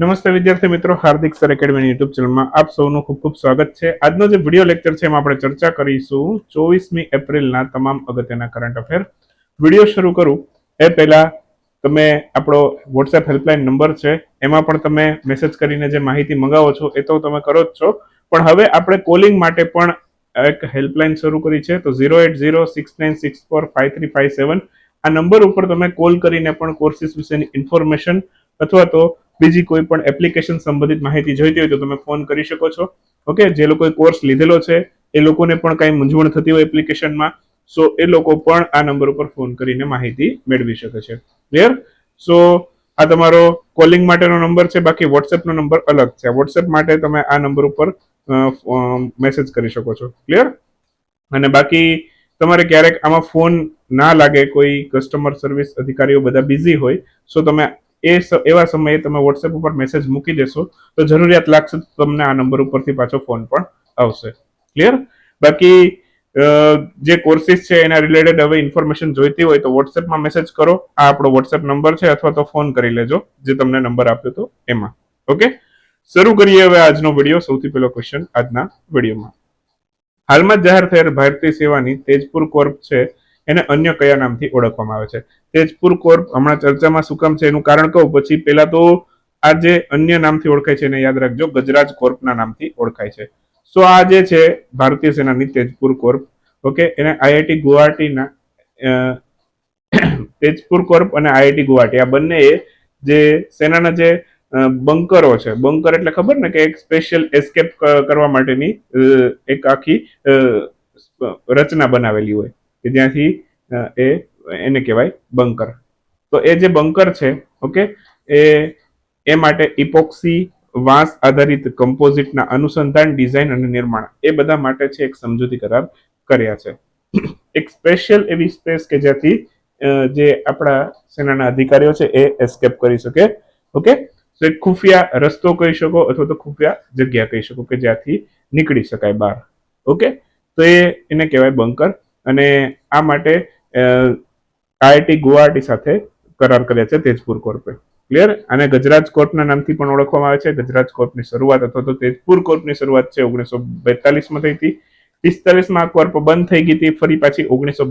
નમસ્તે વિદ્યાર્થી મિત્રો, હાર્દિક સર એકેડમી યુટ્યુબ ચેનલમાં આપ સૌનું ખૂબ ખૂબ સ્વાગત છે. આજનો જે વીડિયો લેક્ચર છે એમાં આપણે ચર્ચા કરીશું ચોવીસમી એપ્રિલના તમામ અગત્યના કરંટ અફેર વીડિયો શરૂ કરું. એ પહેલા તમે આપણો વોટ્સએપ હેલ્પલાઇન નંબર છે, એમાં પણ તમે મેસેજ કરીને જે માહિતી મંગાવો છો એ તો તમે કરો જ છો. પણ હવે આપણે કોલિંગ માટે પણ એક હેલ્પલાઇન શરૂ કરી છે, તો zero eight zero six nine six four five three five seven આ નંબર ઉપર તમે કોલ કરીને પણ કોર્સિસ વિશેની ઇન્ફોર્મેશન અથવા તો બીજી કોઈ પણ એપ્લિકેશન સંબંધિત માહિતી જોઈતી હોય તો તમે ફોન કરી શકો છો. ઓકે જે લોકોએ કોર્સ લીધેલો છે, એ લોકોને પણ કાંઈ મૂંઝવણ થતી હોય એપ્લિકેશનમાં સો એ લોકો પણ આ નંબર ઉપર ફોન કરીને માહિતી મેળવી શકે છે. ક્લિયર સો આ તમારો કોલિંગ માટેનો નંબર છે, બાકી વોટ્સએપનો નંબર અલગ છે. વોટ્સએપ માટે તમે આ નંબર ઉપર મેસેજ કરી શકો છો. ક્લિયર અને બાકી તમારે ક્યારેક આમાં ફોન ના લાગે, કોઈ કસ્ટમર સર્વિસ અધિકારીઓ બધા બિઝી હોય સો તમે એ એવા સમયે તમે વોટ્સએપ ઉપર મેસેજ મૂકી દેશો, તો જરૂરિયાત લાગશે તો તમને આ નંબર ઉપરથી પાછો ફોન પણ આવશે. ક્લિયર બાકી જે કોર્સિસ છે એના રિલેટેડ હવે ઇન્ફોર્મેશન જોઈતી હોય તો વોટ્સએપમાં મેસેજ કરો. આ આપણો વોટ્સએપ નંબર છે અથવા તો ફોન કરી લેજો, જે તમને નંબર આપ્યો તો એમાં. ઓકે શરૂ કરીએ હવે આજનો વીડિયો સૌથી પહેલો ક્વેશ્ચન આજના વિડીયોમાં હાલમાં જાહેર થયેલ ભારતીય સેવાની તેજપુર કોર્પ છે એને અન્ય કયા નામથી ઓળખવામાં આવે છે? તેજપુર કોર્પ, હમણાં ચર્ચામાં શું કામ છે એનું કારણ કહું? પછી પહેલા તો આ જે અન્ય નામથી ઓળખાય છે એને યાદ રાખજો, ગજરાજ કોર્પના નામથી ઓળખાય છે. સો આ જે છે ભારતીય સેનાની તેજપુર કોર્પ, ઓકે? એને આઈઆઈટી ગુવાહાટીના તેજપુર કોર્પ અને આઈઆઈટી ગુવાહાટી, આ બંને જે સેનાના જે બંકરો છે. બંકર એટલે ખબર ને કે એક સ્પેશિયલ એસ્કેપ કરવા માટેની એક આખી રચના બનાવેલી હોય. કે જ્યાંથી એ, એને કહેવાય બંકર. તો એ જે બંકર છે, ઓકે, એ એ માટે ઇપોક્સી વાંસ આધારિત કમ્પોઝિટના અનુસંધાન, ડિઝાઇન અને નિર્માણ એ બધા માટે છે એક સમજૂતી કરાર કર્યા છે. એક સ્પેશિયલ એવી સ્પેસ કે જ્યાંથી જે આપણા સેનાના અધિકારીઓ છે એ એસ્કેપ કરી શકે, ઓકે? તો એક ખુફિયા રસ્તો કહી શકો અથવા તો ખુફિયા જગ્યા કહી શકો કે જ્યાંથી નીકળી શકાય બહાર, ઓકે? તો એ એને કહેવાય બંકર. અને આ માટે આઈઆઈટી ગુવાહાટી સાથે કરાર કર્યા છે તેજપુર કોર્પે ક્લિયર? અને ગજરાજ કોર્પના નામથી પણ ઓળખવામાં આવે છે. ગજરાજ કોર્પની શરૂઆત અથવા તો તેજપુર કોર્પની શરૂઆત છે ઓગણીસો બેતાલીસમાં થઈ હતી. પિસ્તાલીસમાં આ કોર્પ બંધ થઈ ગઈ હતી. ફરી પાછી ઓગણીસો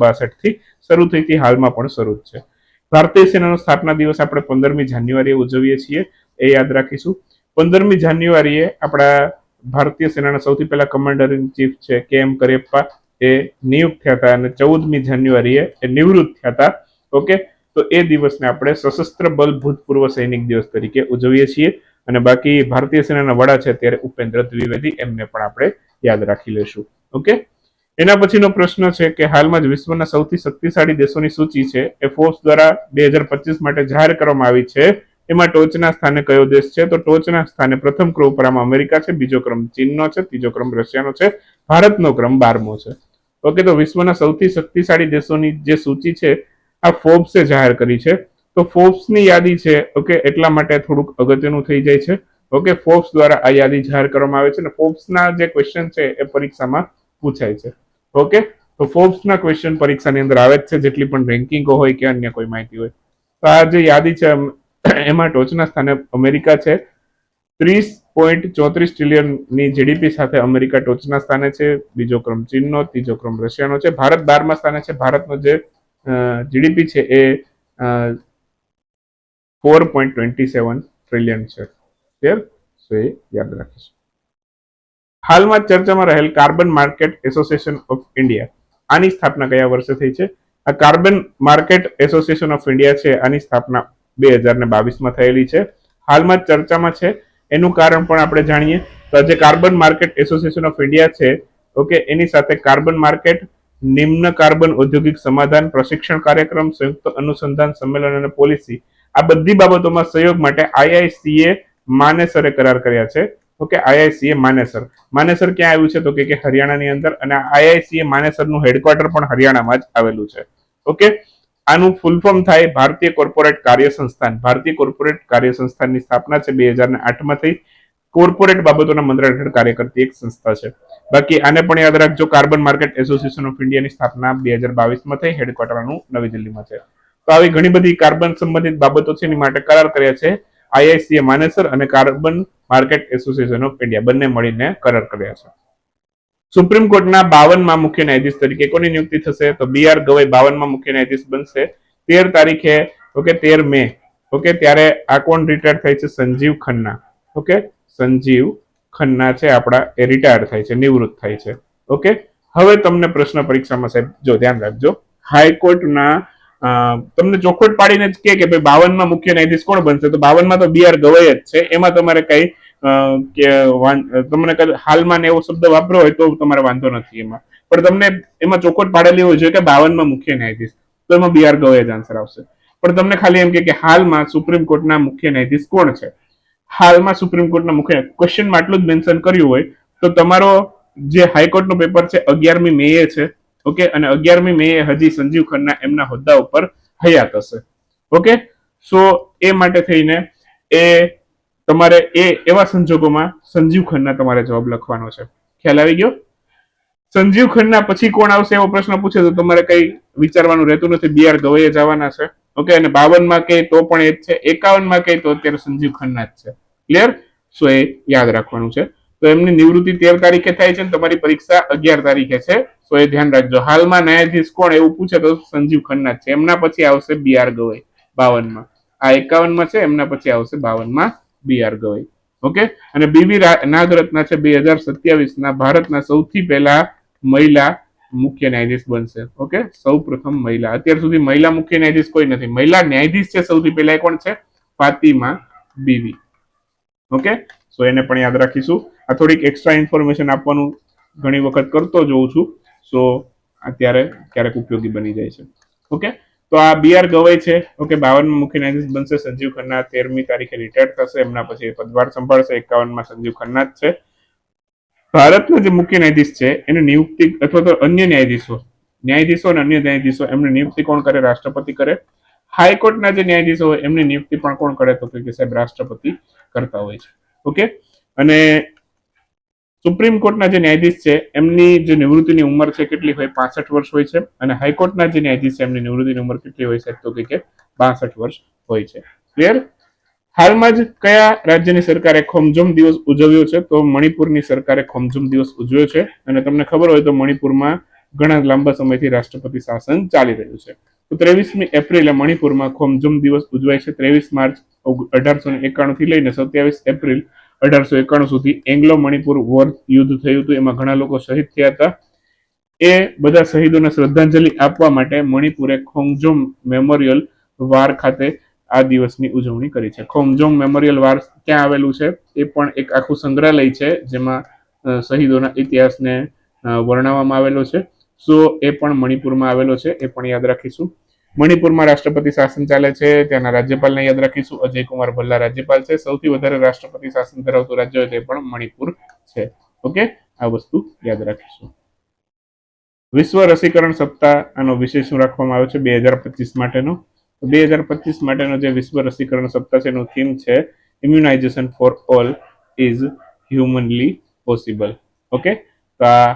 થી શરૂ થઈ હતી. હાલમાં પણ શરૂ જ છે. ભારતીય સેનાનો સ્થાપના દિવસ આપણે પંદરમી જાન્યુઆરીએ ઉજવીએ છીએ. એ યાદ રાખીશું. પંદરમી જાન્યુઆરીએ આપણા ભારતીય સેનાના સૌથી પહેલા કમાન્ડર ઇન ચીફ છે કે એમ કરેપ્પા એ નિયુક્ત થયા હતા અને ચૌદમી જાન્યુઆરીએ એ નિવૃત્ત થયા હતા. ઓકે? તો એ દિવસને આપણે સશસ્ત્ર બલ ભૂતપૂર્વ સૈનિક દિવસ તરીકે ઉજવીએ છીએ. અને બાકી ભારતીય સેનાના વડા છે ત્યારે ઉપેન્દ્ર દ્વિવેદી એમને પણ આપણે યાદ રાખી લેશું ઓકે? એના પછીનો પ્રશ્ન છે કે હાલમાં જ વિશ્વના સૌથી શક્તિશાળી દેશોની સૂચિ છે, એ ફોર્સ દ્વારા બે હજાર પચીસ માટે જાહેર કરવામાં આવી છે. એમાં ટોચના સ્થાને કયો દેશ છે? તો ટોચના સ્થાને પ્રથમ ક્રમ ઉપર આમાં અમેરિકા છે, બીજો ક્રમ ચીનનો છે, ત્રીજો ક્રમ રશિયાનો છે, ભારતનો ક્રમ બારમો છે. ઓકે, તો વિશ્વના સૌથી શક્તિશાળી દેશોની જે સૂચિ છે, આ ફોર્બ્સે જાહેર કરી છે. તો ફોર્બ્સની યાદી છે, ઓકે, એટલા માટે થોડુંક અગત્યનું થઈ જાય છે. ઓકે, ફોર્બ્સ દ્વારા આ યાદી જાહેર કરવામાં આવે છે અને ફોર્બ્સના જે ક્વેશ્ચન છે એ પરીક્ષામાં પૂછાય છે. ઓકે, તો ફોર્બ્સના ક્વેશ્ચન પરીક્ષાની અંદર આવે જ છે, જેટલી પણ રેન્કિંગો હોય કે અન્ય કોઈ માહિતી હોય. તો આ જે યાદી છે એમાં ટોચના સ્થાને અમેરિકા છે. ત્રીસ પોઈન્ટ ચોત્રીસ ટ્રિલિયનની જીડીપી સાથે અમેરિકા ટોચના સ્થાને છે, બીજો ક્રમ ચીનનો, ત્રીજો ક્રમ રશિયાનો છે. ભારત બારમા સ્થાને છે. ભારતનો જે જીડીપી છે એ four point twenty seven trillion છે. ક્લિયર સો એ યાદ રાખીશું. હાલમાં ચર્ચામાં રહેલ carbon market association of India. આની સ્થાપના કયા વર્ષે થઈ છે? આ carbon market association of India છે. આની સ્થાપના બે હજાર ને બાવીસમાં થયેલી છે. હાલમાં ચર્ચામાં છે એનું કારણ પણ આપણે જાણીએ. તો જે carbon market association of India છે, ઓકે, એની સાથે કાર્બન માર્કેટ નિમ્ન કાર્બન ઔદ્યોગિક સમાધાન, પ્રશિક્ષણ કાર્યક્રમ, સંયુક્ત અનુસંધાન સંમેલન અને પોલિસી આ બધી બાબતોમાં સહયોગ માટે આઈઆઈસીએ માનેસરે કરાર કર્યા છે. ઓકે આઈઆઈસીએ માનેસર. માનેસર ક્યાં આવ્યું છે તો કે હરિયાણાની અંદર અને આઈઆઈસીએ માનેસરનું હેડક્વાર્ટર પણ હરિયાણામાં જ આવેલું છે. ઓકે? આનું ફૂલ ફોર્મ થાય ભારતીય કોર્પોરેટ કાર્ય સંસ્થાન. ભારતીય કોર્પોરેટ કાર્ય સંસ્થાનની સ્થાપના છે બે હજાર આઠમાં થઈ. કોર્પોરેટ બાબતોના મંત્રાલય હેઠળ કાર્ય કરતી એક સંસ્થા છે. બાકી આને પણ યાદ રાખજો કાર્બન માર્કેટ એસોસિએશન ઓફ ઇન્ડિયાની સ્થાપના બે હજાર બાવીસમાં થઈ, હેડક્વાર્ટરનું નવી દિલ્હીમાં છે. તો આવી ઘણી બધી કાર્બન સંબંધિત બાબતો છે, એની માટે કરાર કર્યા છે આઈઆઈસીએ માનેસર અને carbon market association of India બંને મળીને કરાર કર્યા છે. સુપ્રીમ કોર્ટના બાવનમાં મુખ્ય ન્યાયાધીશ તરીકે કોની નિયુક્તિ થશે? તો બી આર ગવાઈ બાવનમાં મુખ્ય ન્યાયાધીશ બનશે. તેર તારીખે, ઓકે, તેર મે, ઓકે, ત્યારે આ કોણ રિટાયર થાય છે? સંજીવ ખન્ના. ઓકે, સંજીવ ખન્ના છે આપણા, એ રિટાયર થાય છે, નિવૃત્ત થાય છે. ઓકે, હવે તમને પ્રશ્ન પરીક્ષામાં સાહેબ, જો ધ્યાન રાખજો. હાઈકોર્ટના તમને ચોખવટ પાડીને જ કે ભાઈ બાવનમાં મુખ્ય ન્યાયાધીશ કોણ બનશે? તો બાવનમાં તો બી આર ગવાઈ જ છે. એમાં તમારે કઈ કે તમને હાલમાં એવો શબ્દ વાપરો હોય તો તમારે વાંધો નથી એમાં. પણ તમને એમાં ચોખવટ પાડેલી હોય છે કે બાવનમાં મુખ્ય ન્યાયાધીશ, તો એમાં બી આર ગવાઈ જ આન્સર આવશે. પણ તમને ખાલી એમ કે હાલમાં સુપ્રીમ કોર્ટના મુખ્ય ન્યાયાધીશ કોણ છે? હાલમાં સુપ્રીમ કોર્ટના મુખ્ય ક્વેશ્ચનમાં આટલું જ મેન્શન કર્યું હોય, તો તમારો જે હાઈકોર્ટનું પેપર છે, અગિયારમી મે એ છે, ઓકે? અને અગિયારમી મે એ હજી સંજીવ ખન્ના એમના હોદ્દા ઉપર હયાત હશે. ઓકે? સો, એ માટે થઈને એ તમારે એ એવા સંજોગોમાં સંજીવ ખન્ના તમારે જવાબ લખવાનો છે. ખ્યાલ આવી ગયો? સંજીવ ખન્ના પછી કોણ આવશે એવો પ્રશ્ન પૂછે તો તમારે કઈ વિચારવાનું રહેતું નથી. બી આર ગવઈએ જવાના છે. ઓકે, અને બાવનમાં કે તો પણ એ જ છે. એકાવનમાં કહે તો અત્યારે સંજીવ ખન્ના જ છે. ક્લિયર? સો એ યાદ રાખવાનું છે. તો એમની નિવૃત્તિ તેર તારીખે થાય છે તમારી પરીક્ષા અગિયાર તારીખે છે. સો એ ધ્યાન રાખજો. હાલમાં ન્યાયાધીશ કોણ એવું પૂછે તો સંજીવ ખન્ના છે. એમના પછી આવશે બી આર ગવઈ, બાવનમાં. આ એકાવનમાં છે, એમના પછી આવશે બાવનમાં. B R Gavai. ઓકે? અને બીવી નાગરત્ના છે બે હજાર સત્યાવીસ ના ભારતના સૌથી પહેલા મહિલા મુખ્ય ન્યાયાધીશ બનશે. ઓકે? સૌ પ્રથમ મહિલા. અત્યાર સુધી મહિલા મુખ્ય ન્યાયાધીશ કોઈ નથી. મહિલા ન્યાયાધીશ છે સૌથી પહેલા કોણ છે? ફાતિમા બીવી. ઓકે? સો એને પણ યાદ રાખીશું. આ થોડીક એક્સ્ટ્રા ઇન્ફોર્મેશન આપવાનું ઘણી વખત કરતો જોઉં છું. સો અત્યારે ક્યારેક ઉપયોગી બની જાય છે. ઓકે? તો આ બી આર ગવાઈ છે. ઓકે, બાવનમાં મુખ્ય ન્યાયાધીશ બનશે સંજીવ ખન્ના. તેરમી તારીખે રિટાયર થશે. એમના પછી પદભાર સંભાળશે. એકાવનમાં સંજીવ ખન્ના જ છે. ભારતના જે મુખ્ય ન્યાયાધીશ છે, એની નિયુક્તિ અથવા તો અન્ય ન્યાયાધીશો ન્યાયાધીશો અને અન્ય ન્યાયાધીશો એમની નિયુક્તિ કોણ કરે? રાષ્ટ્રપતિ કરે. હાઈકોર્ટના જે ન્યાયાધીશો હોય, એમની નિયુક્તિ પણ કોણ કરે? તો કે સાહેબ, રાષ્ટ્રપતિ કરતા હોય છે. ઓકે? અને સુપ્રીમ કોર્ટના જે ન્યાયાધીશ છે, એમની જે નિવૃત્તિની ઉંમર છે કેટલી હોય? પાસઠ વર્ષ હોય છે. અને હાઈકોર્ટના જે ન્યાયાધીશ છે, એમની નિવૃત્તિની ઉંમર કેટલી હોય છે તો કે બાસઠ વર્ષ હોય છે. ક્લિયર હાલમાં જ કયા રાજ્યની સરકારે ખોમજોમ દિવસ ઉજવ્યો છે? તો મણિપુરની સરકારે ખોમજોમ દિવસ ઉજવ્યો છે. અને તમને ખબર હોય તો મણિપુરમાં ઘણા લાંબા સમયથી રાષ્ટ્રપતિ શાસન ચાલી રહ્યું છે. તો ત્રેવીસમી એપ્રિલે મણિપુરમાં ખોમજોમ દિવસ ઉજવાય છે. ત્રેવીસ માર્ચ અઢારસો એકાણું થી લઈને સત્યાવીસ એપ્રિલ અઢારસો એકાણું સુધી એંગ્લો મણિપુર વોર યુદ્ધ થયું હતું. એમાં ઘણા લોકો શહીદ થયા હતા. એ બધા શહીદોને શ્રદ્ધાંજલિ આપવા માટે મણિપુરે ખોંગજોમ મેમોરિયલ વાર ખાતે આ દિવસની ઉજવણી કરી છે. ખોંગજોમ મેમોરિયલ વાર ક્યાં આવેલું છે? એ પણ એક આખું સંગ્રહાલય છે, જેમાં શહીદોના ઇતિહાસને વર્ણવવામાં આવેલો છે. સો એ પણ મણિપુરમાં આવેલો છે. એ પણ યાદ રાખીશું. મણિપુરમાં રાષ્ટ્રપતિ શાસન ચાલે છે, ત્યાંના રાજ્યપાલને યાદ રાખીશું અજય કુમાર ભલ્લા રાજ્યપાલ છે, સૌથી વધારે રાષ્ટ્રપતિ શાસન ધરાવતું રાજ્ય તે પણ મણિપુર છે. ઓકે? આ વસ્તુ યાદ રાખીશું. વિશ્વ રસીકરણ સપ્તાહ આનો વિશેષ શું રાખવામાં આવ્યો છે? બે હજાર પચીસ માટેનો. બે હજાર પચીસ માટેનો જે વિશ્વ રસીકરણ સપ્તાહ છે, એનું થીમ છે immunisation for all is humanly possible okay? તો આ,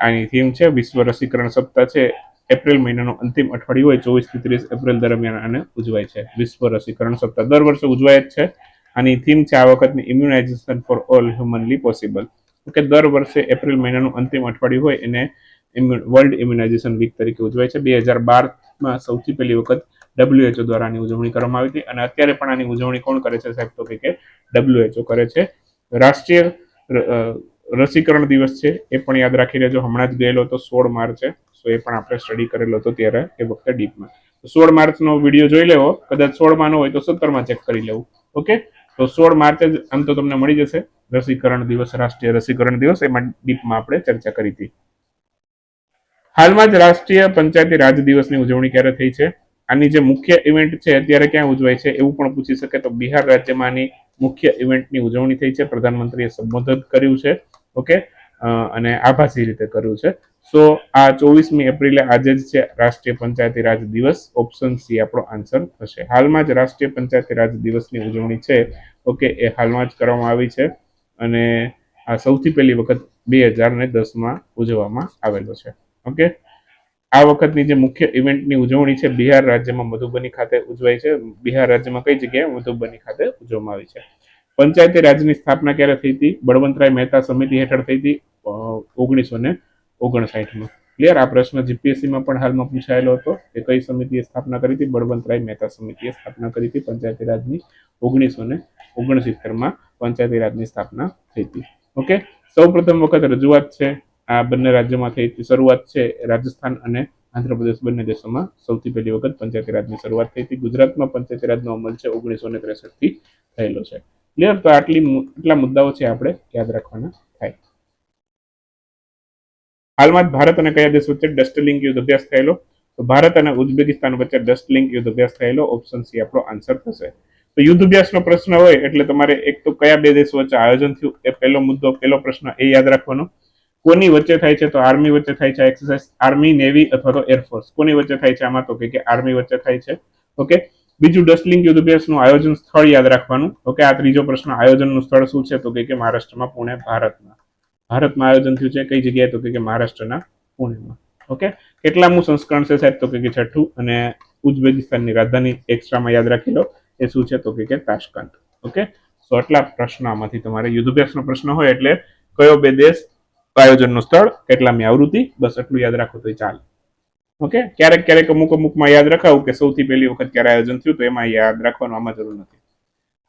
આની થીમ છે, વિશ્વ રસીકરણ સપ્તાહ છે એપ્રિલ મહિનાનો અંતિમ અઠવાડિયું હોય, ચોવીસથી ત્રીસ એપ્રિલ દરમિયાન આને ઉજવાય છે. વિશ્વ રસીકરણ સપ્તાહ. દર વર્ષે ઉજવાય જ છે. આની થીમ છે આ વખતની immunisation for all humanly possible કે દર વર્ષે એપ્રિલ મહિનાનું અંતિમ અઠવાડિયું હોય, એને વર્લ્ડ ઇમ્યુનાઇઝેશન વીક તરીકે ઉજવાય છે. બે હજાર બારમાં સૌથી પહેલી વખત ડબ્લ્યુએચઓ દ્વારા આની ઉજવણી કરવામાં આવી હતી. અને અત્યારે પણ આની ઉજવણી કોણ કરે છે સાહેબ? તો કે ડબ્લ્યુએચઓ કરે છે. રાષ્ટ્રીય રસીકરણ દિવસ છે, એ પણ યાદ રાખી લેજો હમણાં જ ગયેલો હતો સોળ માર્ચે સો એ પણ આપણે સ્ટડી કરેલો હતો ત્યારે એ વખતે ડીપમાં સોળ માર્ચનો વીડિયો જોઈ લેવો, કદાચ સોળમાં ન હોય તો સત્તરમાં ચેક કરી લેવું, ઓકે? તો સોળ માર્ચે જ આમ તો તમને મળી જશે, રસીકરણ દિવસ, રાષ્ટ્રીય રસીકરણ દિવસ, એમાં ડીપમાં આપણે ચર્ચા કરી હતી. હાલમાં જ રાષ્ટ્રીય પંચાયતી રાજ દિવસની ઉજવણી ક્યારે થઈ છે? આની જે મુખ્ય ઇવેન્ટ છે, અત્યારે ક્યાં ઉજવાય છે, એવું પણ પૂછી શકે તો બિહાર રાજ્યમાં આની મુખ્ય ઇવેન્ટની ઉજવણી થઈ છે, પ્રધાનમંત્રીએ સંબોધન કર્યું છે. ઓકે? અને આભાસી રીતે કર્યું છે. સો, આ ચોવીસમી એપ્રિલે આજે જ છે રાષ્ટ્રીય પંચાયતી રાજ દિવસ. ઓપ્શન સી આપણો આન્સર થશે. હાલમાં જ રાષ્ટ્રીય પંચાયતી રાજ દિવસની ઉજવણી છે. ઓકે, એ હાલમાં જ કરવામાં આવી છે અને આ સૌથી પહેલી વખત બે હજાર ને દસમાં ઉજવવામાં આવેલો છે. ઓકે? આ વખતની જે મુખ્ય ઇવેન્ટની ઉજવણી છે, બિહાર રાજ્યમાં મધુબની ખાતે ઉજવાય છે. બિહાર રાજ્યમાં કઈ જગ્યાએ મધુબની ખાતે ઉજવવામાં આવી છે? પંચાયતી રાજની સ્થાપના ક્યારે થઈ હતી? બળવંતરાય મહેતા સમિતિ હેઠળ થઈ હતી ઓગણીસો ને ઓગણસાઠમાં. ક્લિયર આ પ્રશ્ન જીપીએસસીમાં પણ હાલમાં પૂછાયેલો હતો, કે કઈ સમિતિએ સ્થાપના કરી હતી? બળવંતરાય મહેતા સમિતિએ સ્થાપના કરી હતી, પંચાયતી રાજની ઓગણીસો ને ઓગણસિત્તેરમાં પંચાયતી રાજની સ્થાપના થઈ હતી. ઓકે સૌ પ્રથમ વખત રજૂઆત છે, આ બંને રાજ્યોમાં થઈ હતી શરૂઆત છે, રાજસ્થાન અને આંધ્રપ્રદેશ બંને દેશોમાં સૌથી પહેલી વખત પંચાયતી રાજની શરૂઆત થઈ હતી. ગુજરાતમાં પંચાયતી રાજનો અમલ છે ઓગણીસો ને ત્રેસઠથી થયેલો છે. ક્લિયર તો આટલી આટલા મુદ્દાઓ છે આપણે યાદ રાખવાના થાય. હાલમાં ભારત અને કયા દેશ વચ્ચે ડસ્ટલિંગ યુદ્ધ અભ્યાસ થયેલો? તો ભારત અને ઉઝબેકિસ્તાન વચ્ચે ડસ્ટલિંગ યુદ્ધ અભ્યાસ થયેલો? ઓપ્શન સી આપણો આન્સર થશે. તો યુદ્ધ અભ્યાસનો પ્રશ્ન હોય એટલે તમારે એક તો કયા બે દેશો વચ્ચે આયોજન થયું? એ પહેલો મુદ્દો, પહેલો પ્રશ્ન એ યાદ રાખવાનો. કોની વચ્ચે થાય છે? તો આર્મી વચ્ચે થાય છે એક્સરસાઇઝ આર્મી નેવી અથવા તો એરફોર્સ કોની વચ્ચે થાય છે આમાં? તો કે આર્મી વચ્ચે થાય છે. ઓકે બીજું ડસ્ટલિંગ યુદ્ધ અભ્યાસનું આયોજન સ્થળ યાદ રાખવાનું. ઓકે, આ ત્રીજો પ્રશ્ન, આયોજનનું સ્થળ શું છે? તો કે મહારાષ્ટ્રમાં, પુણે, ભારતમાં. ભારતમાં આયોજન થયું છે કઈ જગ્યાએ? તો કે મહારાષ્ટ્રના પુણેમાં. ઓકે, કેટલામું સંસ્કરણ છે સાહેબ? તો કે છઠ્ઠું અને ઉઝબેકિસ્તાનની રાજધાની એક્સ્ટ્રામાં યાદ રાખી લો. એ શું છે? તો કે કે તાશ્કંદ. ઓકે, સો આટલા પ્રશ્નો આમાંથી તમારે યુદ્ધાભ્યાસનો પ્રશ્ન હોય એટલે કયો બે દેશ આયોજનનું સ્થળ કેટલામી આવૃત્તિ? બસ એટલું યાદ રાખો તો ચાલે. ઓકે? ક્યારેક ક્યારેક અમુક અમુકમાં યાદ રખાવું કે સૌથી પહેલી વખત ક્યારે આયોજન થયું તો એમાં યાદ રાખવાનું આમાં જરૂર નથી.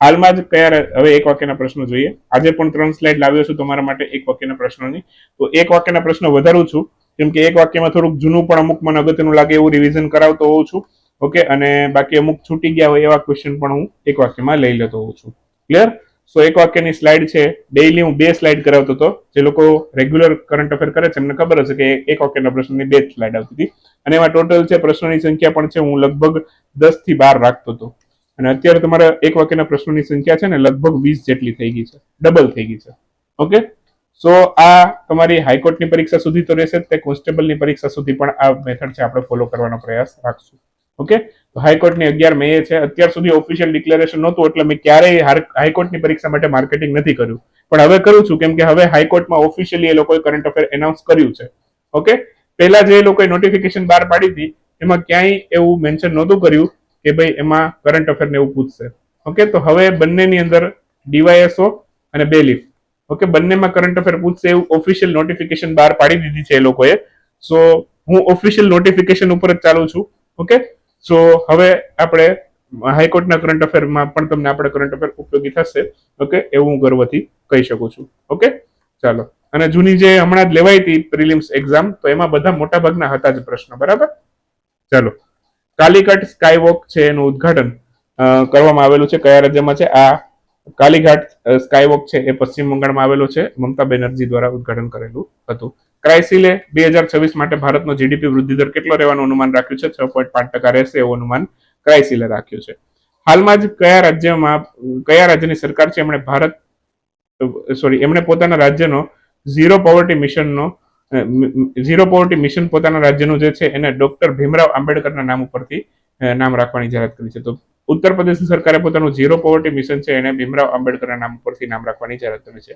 હાલમાં જ કયા હવે એક વાક્યના પ્રશ્નો જોઈએ. આજે પણ ત્રણ સ્લાઇડ લાવ્યો છું તમારા માટે એક વાક્યના પ્રશ્નોની. તો એક વાક્યના પ્રશ્ન વધારું છું. કેમ કે એક વાક્યમાં થોડુંક જૂનું પણ અમુક મને અગત્યનું લાગે એવું રિવિઝન કરાવતો હોઉં છું. ઓકે? અને બાકી અમુક છૂટી ગયા હોય એવા ક્વેશ્ચન પણ હું એક વાક્યમાં લઈ લેતો હોઉં છું. ક્લિયર સો એક વાક્યની સ્લાઇડ છે. ડેઈલી હું બે સ્લાઇડ કરાવતો હતો. જે લોકો રેગ્યુલર કરંટ અફેર કરે છે. એમને ખબર હશે કે એક વાક્યના પ્રશ્નની બે સ્લાઇડ આવતી હતી. અને એમાં ટોટલ છે પ્રશ્નોની સંખ્યા પણ છે, હું લગભગ દસથી બાર રાખતો હતો. અને અત્યારે તમારા એક વાક્યના પ્રશ્નોની સંખ્યા છે ને, લગભગ વીસ જેટલી થઈ ગઈ છે. ડબલ થઈ ગઈ છે. ઓકે સો આ તમારી હાઈકોર્ટની પરીક્ષા સુધી તો રહેશે તે કોન્સ્ટેબલની પરીક્ષા સુધી પણ આ મેથડ છે, આપણે ફોલો કરવાનો પ્રયાસ રાખશું. ઓકે તો હાઈકોર્ટની અગિયાર મે છે. અત્યાર સુધી ઓફિશિયલ ડિક્લેરેશન નહોતું, એટલે મેં ક્યારેય હાઈકોર્ટની પરીક્ષા માટે માર્કેટિંગ નથી કર્યું. પણ હવે કરું છું, કેમ કે હવે હાઈકોર્ટમાં ઓફિશિયલી એ લોકોએ કરંટ અફેર એનાઉન્સ કર્યું છે. ઓકે પહેલા જે લોકોએ નોટિફિકેશન બહાર પાડી હતી, એમાં ક્યાંય એવું મેન્શન નહોતું કર્યું કે ભાઈ એમાં કરંટ અફેર ને એવું પૂછશે. ઓકે તો હવે બંનેની અંદર ડીવાયએસઓ અને બેલીફ ઓકે બંનેમાં કરંટ અફેર પૂછશે એવું ઓફિશિયલ નોટિફિકેશન બહાર પાડી દીધી છે એ લોકોએ. સો હું ઓફિશિયલ નોટિફિકેશન ઉપર જ ચાલુ છું. ઓકે સો હવે આપણે હાઈકોર્ટના કરંટ અફેરમાં પણ તમને આપણે કરંટ અફેર ઉપયોગી થશે. ઓકે એવું હું ગર્વથી કહી શકું છું. ઓકે ચાલો. અને જૂની જે હમણાં જ લેવાઈ હતી પ્રિલિમ્સ એક્ઝામ તો એમાં બધા મોટા ભાગના હતા જ પ્રશ્નો, બરાબર? ચાલો. કાલિકટ સ્કાયવોક છે એનું ઉદ્ઘાટન કરવામાં આવેલું છે. કયા રાજ્યમાં છે? આ કાલીઘાટ સ્કાયવોક છે એ પશ્ચિમ બંગાળમાં આવેલો છે. મમતા બેનર્જી દ્વારા ઉદઘાટન કરેલું હતું. ક્રાઇસિલે બે હજાર છવ્વીસ માટે ભારતનો જીડીપી વૃદ્ધિ દર કેટલો રહેવાનું અનુમાન રાખ્યું છે? છ પોઈન્ટ પાંચ ટકા રહેશે એવું અનુમાન ક્રાઇસિલે રાખ્યું છે. હાલમાં જ કયા રાજ્યમાં, કયા રાજ્યની સરકાર છે? એમણે ભારત સોરી એમણે પોતાના રાજ્યનો ઝીરો પોવર્ટી મિશનનો ઝીરો પોવર્ટી મિશન પોતાના રાજ્યનું જે છે એને ડોક્ટર ભીમરાવ આંબેડકરના નામ ઉપરથી નામ રાખવાની જાહેરાત કરી છે. તો ઉત્તર પ્રદેશની સરકારે પોતાનું ઝીરો પોવર્ટી મિશન છે એને ભીમરાવ આંબેડકરના નામ ઉપરથી નામ રાખવાની જાહેરાત કરી છે.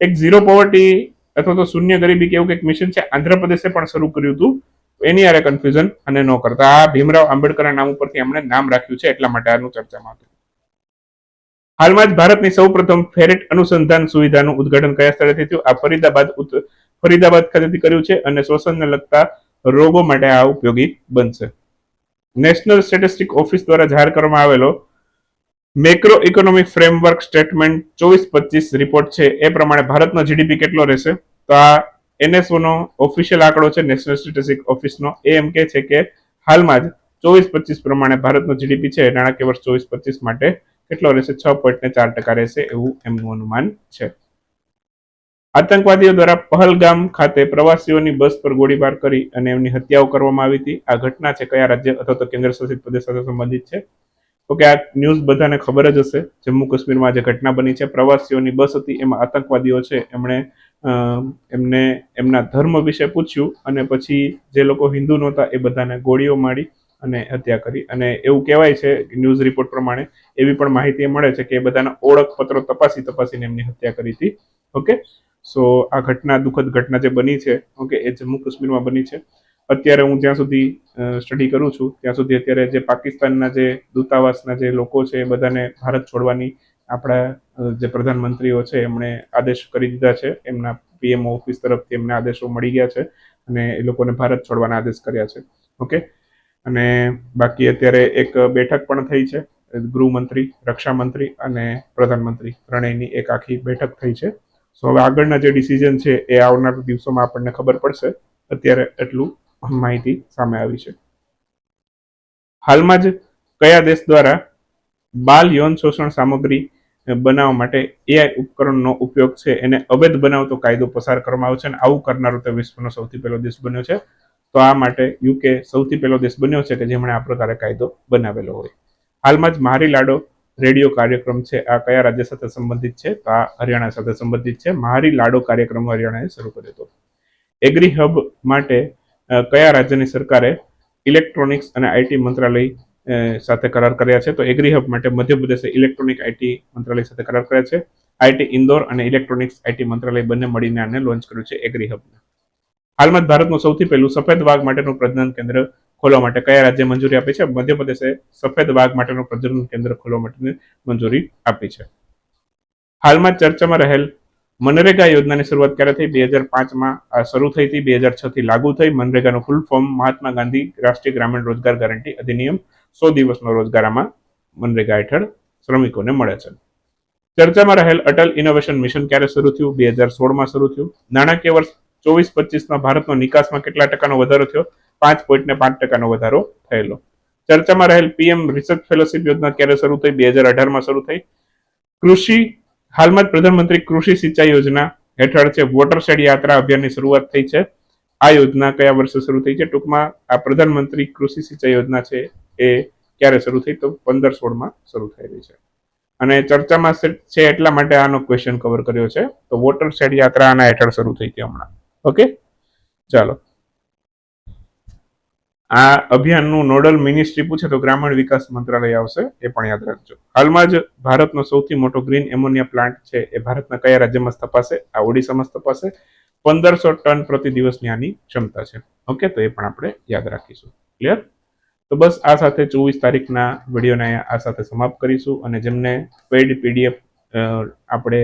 એક ઝીરો પોવર્ટી અથવા તો શૂન્ય ગરીબી કે એવું કંઈક મિશન છે આંધ્રપ્રદેશે પણ શરૂ કર્યું હતું. એની આરે કન્ફ્યુઝન અને ન કરતા. આ ભીમરાવ આંબેડકરના નામ ઉપરથી એમણે નામ રાખ્યું છે એટલા માટે આનું ચર્ચામાં હતું. હાલમાં જ ભારતની સૌપ્રથમ ફેરેટ અનુસંધાન સુવિધાનું ઉદ્ઘાટન કયા સ્થળેથી થયું? આ ફરીદાબાદ ફરીદાબાદ ખાતેથી કર્યું છે અને શ્વસનને લગતા રોગો માટે આ ઉપયોગી બનશે. નેશનલ સ્ટેટિસ્ટિક ઓફિસ દ્વારા જાહેર કરવામાં આવેલો મેક્રો ઇકોનોમિક ફ્રેમવર્ક સ્ટેટમેન્ટ ચોવીસ પચીસ રિપોર્ટ છે. એ પ્રમાણે ભારતનો જીડીપી કેટલો રહેશે? તો આ એનએસઓનો ઓફિશિયલ આંકડો છે. National statistic ઓફિસનો. એ એમ કે છે કે હાલમાં જ ચોવીસ પચીસ પ્રમાણે ભારતનો જીડીપી છે. નાણાકીય વર્ષ ચોવીસ પચીસ માટે કેટલો રહેશે? છ પોઈન્ટ ને ચાર ટકા રહેશે એવું એમનું અનુમાન છે. આતંકવાદીઓ દ્વારા પહલગામ ખાતે પ્રવાસીઓની બસ પર ગોળીબાર કરી અને એમની હત્યાઓ કરવામાં આવી હતી. આ ઘટના છે કયા રાજ્ય અથવા તો કેન્દ્ર શાસિત પ્રદેશ સાથે સંબંધિત છે? તો કે આ ન્યૂઝ બધાને ખબર જ હશે. જમ્મુ કાશ્મીરમાં જે ઘટના બની છે, પ્રવાસીઓની બસ હતી, એમાં આતંકવાદીઓ છે, એમણે એમને એમના ધર્મ વિશે પૂછ્યું અને પછી જે લોકો હિન્દુ નહોતા એ બધાને ગોળીઓ મારી અને હત્યા કરી. અને એવું કહેવાય છે ન્યૂઝ રિપોર્ટ પ્રમાણે એવી પણ માહિતી મળે છે કે એ બધાના ઓળખપત્રો તપાસી તપાસીને એમની હત્યા કરી હતી. ઓકે સો આ ઘટના, દુઃખદ ઘટના જે બની છે ઓકે એ જમ્મુ કાશ્મીરમાં બની છે. અત્યારે હું જ્યાં સુધી સ્ટડી કરું છું, ત્યાં સુધી અત્યારે જે પાકિસ્તાનના જે દૂતાવાસના જે લોકો છે એ બધાને ભારત છોડવાની આપણા જે પ્રધાનમંત્રીઓ છે એમણે આદેશ કરી દીધા છે. એમના પીએમઓ ઓફિસ તરફથી એમને આદેશો મળી ગયા છે અને એ લોકોને ભારત છોડવાના આદેશ કર્યા છે. ઓકે અને બાકી અત્યારે એક બેઠક પણ થઈ છે. ગૃહમંત્રી, રક્ષામંત્રી અને પ્રધાનમંત્રી ત્રણેયની એક આખી બેઠક થઈ છે. સો હવે આગળના જે ડિસિઝન છે એ આવનાર દિવસોમાં આપણને ખબર પડશે. અત્યારે એટલું માહિતી સામે આવી છે. હાલમાં જ કયા દેશ દ્વારા બાલ યૌન શોષણ સામગ્રી બનાવવા માટે એઆઈ ઉપકરણનો ઉપયોગ છે એને અવૈધ બનાવતો કાયદો પસાર કરવામાં આવ્યો છે અને આવું કરનારો તે વિશ્વનો સૌથી પહેલો દેશ બન્યો છે. તો આ માટે યુકે સૌથી પહેલો દેશ બન્યો છે કે જેમણે આ પ્રકારે કાયદો બનાવેલો હોય. હાલમાં જ મારી લાડો રેડિયો કાર્યક્રમ છે, આ કયા રાજ્ય સાથે સંબંધિત છે? તો આ હરિયાણા સાથે સંબંધિત છે. મારી લાડો કાર્યક્રમ હરિયાણાએ શરૂ કર્યો હતો. એગ્રી હબ માટે કયા રાજ્યની સરકારે ઇલેક્ટ્રોનિક્સ અને આઈટી મંત્રાલય સાથે કરાર કર્યા છે? તો એગ્રી હબ માટે મધ્યપ્રદેશે ઇલેક્ટ્રોનિક આઈટી મંત્રાલય સાથે કરાર કર્યા છે. આઈટી ઇન્દોર અને ઇલેક્ટ્રોનિક્સ આઈટી મંત્રાલય બંને મળીને આને લોન્ચ કર્યું છે એગ્રી હબને હાલમાં ભારતનું સૌથી પહેલું સફેદ વાઘ માટેનું પ્રજનન કેન્દ્ર ખોલવા માટે કયા રાજ્ય મંજૂરી આપી છે? મધ્યપ્રદેશે સફેદ વાઘ માટેનું પ્રજનન કેન્દ્ર ખોલવા માટેની મંજૂરી આપી છે. હાલમાં ચર્ચામાં રહેલ મનરેગા યોજનાની શરૂઆત ક્યારે થઈ? બે હજાર પાંચમાં શરૂ થઈ હતી. બે હજાર છથી લાગુ થઈ. મનરેગાનું ફૂલ ફોર્મ મહાત્મા ગાંધી રાષ્ટ્રીય ગ્રામીણ રોજગાર ગેરંટી અધિનિયમ સો દિવસનો રોજગાર આમાં મનરેગા હેઠળ શ્રમિકોને મળે છે. ચર્ચામાં રહેલ અટલ ઇનોવેશન મિશન ક્યારે શરૂ થયું? બે હજાર સોળમાં શરૂ થયું. નાણાકીય વર્ષ ચોવીસ પચીસમાં ભારતનો નિકાસમાં કેટલા ટકાનો વધારો થયો? પાંચ પોઈન્ટ ને પાંચ ટકાનો વધારો થયેલો. ચર્ચામાં રહેલ પીએમ રિસર્ચ ફેલોશિપ યોજના ક્યારે શરૂ થઈ? બે હજાર અઢારમાં શરૂ થઈ. કૃષિ, હાલમાં જ પ્રધાનમંત્રી કૃષિ સિંચાઈ યોજના હેઠળ છે. વોટરશેડ યાત્રા અભિયાનની શરૂઆત થઈ છે. આ યોજના કયા વર્ષે શરૂ થઈ છે? ટૂંકમાં આ પ્રધાનમંત્રી કૃષિ સિંચાઈ યોજના છે એ ક્યારે શરૂ થઈ? તો પંદર સોળમાં શરૂ થયેલી છે. અને ચર્ચામાં છે એટલા માટે આનો ક્વેશ્ચન કવર કર્યો છે. તો વોટર શેડ યાત્રા આના હેઠળ શરૂ થઈ હતી હમણાં. ઓકે ચાલો. આ અભિયાનનું નોડલ મિનિસ્ટ્રી પૂછે તો ગ્રામીણ વિકાસ મંત્રાલય આવશે, એ પણ યાદ રાખજો. હાલમાં જ ભારતનો સૌથી મોટો ગ્રીન એમોનિયા પ્લાન્ટ છે, એ ભારતના કયા રાજ્યમાં સ્થપાશે? આ ઓડિશામાં સ્થપાશે. પંદરસો ટન પ્રતિ દિવસની આની ક્ષમતા છે. ઓકે તો એ પણ આપણે યાદ રાખીશું. ક્લિયર તો બસ આ સાથે ચોવીસ તારીખના વિડીયોને આ સાથે સમાપ્ત કરીશું અને જેમને પેઇડ પીડીએફ આપણે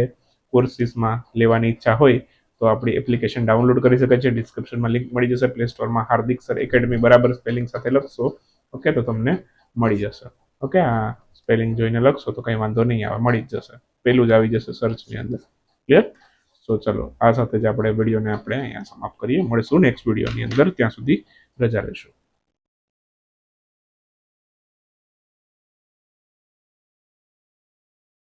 કોર્સીસમાં લેવાની ઈચ્છા હોય તો આપણી એપ્લિકેશન ડાઉનલોડ કરી શકે છે. ડિસ્ક્રિપ્શનમાં લિંક મળી જશે. પ્લે સ્ટોરમાં હાર્દિક સર એકેડમી બરાબર સ્પેલિંગ સાથે લખશો. ઓકે તો તમને મળી જશે. ઓકે આ સ્પેલિંગ જોઈને લખશો તો કંઈ વાંધો નહીં આવે. મળી જ જશે. પેલું જ આવી જશે સર્ચની અંદર. ક્લિયર સો ચલો, આ સાથે જ આપણે વિડીયોને આપણે અહીંયા સમાપ્ત કરીએ. મળીશું નેક્સ્ટ વિડીયોની અંદર. ત્યાં સુધી રજા રહેશું.